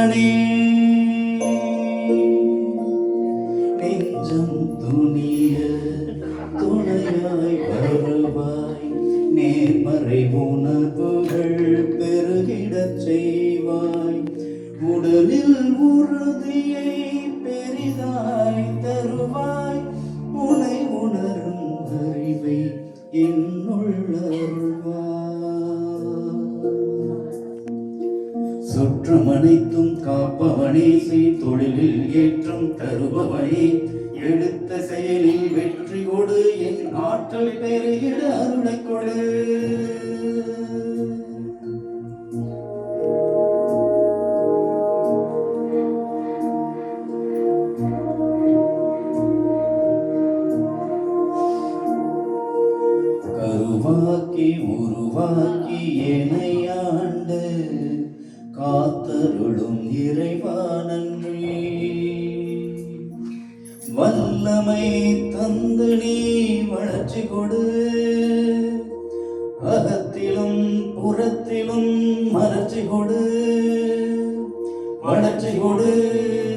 நானே நெஞ்சம் துணிய துணையாய் வருவாய். நேர்மறை உணர்வுகள் பெருகிடச் செய்வாய். உடலில் உறுதியை பெரிதாய் தருவாய். உனை உணரும் அறிவை என்னுள் அருள்வாய். சுற்றும் அனைத்தும் காப்பவனே செய் தொழிலில் ஏற்றம் தருபவனே. எடுத்த செயலில் வெற்றி கொடு என் ஆற்றல் பெருகிட அருளை கொடு. கருவாக்கி உருவாக்கி என்னை காத்தருளும் இறைவா நன்றி வல்லமை தந்து நீ வளர்ச்சி கொடு. அகத்திலும் புறத்திலும் மலர்ச்சி கொடு. வளர்ச்சி கொடு.